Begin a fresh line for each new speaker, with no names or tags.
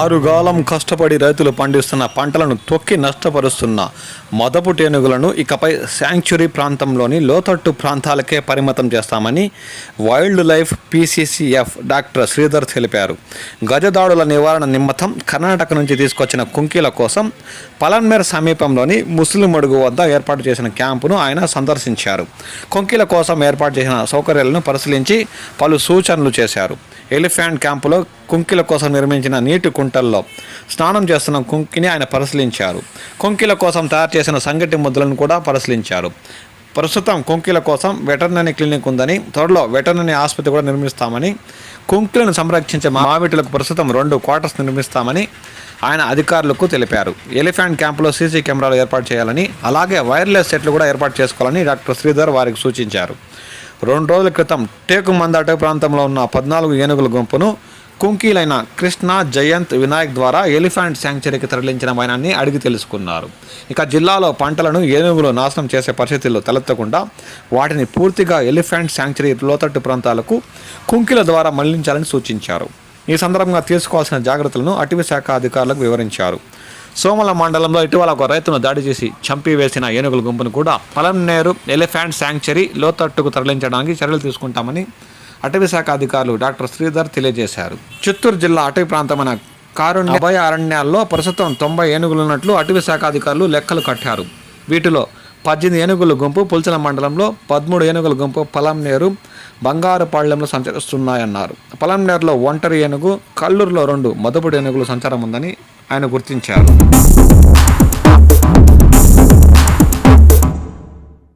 ఆరుగాలం కష్టపడి రైతులు పండిస్తున్న పంటలను తొక్కి నష్టపరుస్తున్న మదపు టేనుగులను ఇకపై శాంక్చురీ ప్రాంతంలోని లోతట్టు ప్రాంతాలకే పరిమితం చేస్తామని wild life PCCF doctor Sridhar తెలిపారు. గజదాడుల నివారణ నిమిత్తం కర్ణాటక నుంచి తీసుకొచ్చిన కుంకీల కోసం పలన్మేర్ సమీపంలోని ముస్లింమడుగు వద్ద ఏర్పాటు చేసిన క్యాంపును ఆయన సందర్శించారు. కుంకీల కోసం ఏర్పాటు చేసిన సౌకర్యాలను పరిశీలించి పలు సూచనలు చేశారు. ఎలిఫెంట్ క్యాంపులో కుంకిల కోసం నిర్మించిన నీటి కుంటల్లో స్నానం చేస్తున్న కుంకిని ఆయన పరిశీలించారు. కుంకిల కోసం తయారు చేసిన సంగటి ముద్దలను కూడా పరిశీలించారు. ప్రస్తుతం కుంకిల కోసం వెటర్నరీ క్లినిక్ ఉందని త్వరలో వెటర్నరీ ఆసుపత్రి కూడా నిర్మిస్తామని కుంకిలను సంరక్షించే మావిటులకు ప్రస్తుతం రెండు క్వార్టర్స్ నిర్మిస్తామని ఆయన అధికారులకు తెలిపారు. ఎలిఫెంట్ క్యాంపులో సీసీ కెమెరాలు ఏర్పాటు చేయాలని అలాగే వైర్లెస్ సెట్లు కూడా ఏర్పాటు చేసుకోవాలని డాక్టర్ శ్రీధర్ వారికి సూచించారు. రెండు రోజుల క్రితం టేకు మందాట ప్రాంతంలో ఉన్న పద్నాలుగు ఏనుగుల గుంపును కుంకీలైన కృష్ణ జయంత్ వినాయక్ ద్వారా ఎలిఫెంట్ శాంక్చరీకి తరలించిన వైనాన్ని అడిగి తెలుసుకున్నారు. ఇక జిల్లాలో పంటలను ఏనుగులు నాశనం చేసే పరిస్థితుల్లో తలెత్తకుండా వాటిని పూర్తిగా ఎలిఫెంట్ శాంక్చరీ లోతట్టు ప్రాంతాలకు కుంకీల ద్వారా మళ్ళించాలని సూచించారు. ఈ సందర్భంగా తీసుకోవాల్సిన జాగ్రత్తలను అటవీ శాఖ అధికారులకు వివరించారు. సోమల మండలంలో ఇటీవల ఒక రైతును దాడి చేసి చంపివేసిన ఏనుగుల గుంపును కూడా పలంనేరు ఎలిఫెంట్ శాంక్చరీ లోతట్టుకు తరలించడానికి చర్యలు తీసుకుంటామని అటవీ శాఖ అధికారులు డాక్టర్ శ్రీధర్ తెలియజేశారు. చిత్తూరు జిల్లా అటవీ ప్రాంతమైన కారుణ్య అభయ అరణ్యాల్లో ప్రస్తుతం తొంభై ఏనుగులు ఉన్నట్లు అటవీ శాఖ అధికారులు లెక్కలు కట్టారు. వీటిలో పద్దెనిమిది ఏనుగుల గుంపు పుల్చల మండలంలో పదమూడు ఏనుగుల గుంపు పలంనేరు బంగారుపాళ్యంలో సంచరిస్తున్నాయన్నారు. పలంనేరులో ఒంటరి ఏనుగు కల్లూరులో రెండు మదపుడు ఏనుగులు సంచారం ఉందని ఆయన గుర్తించారు.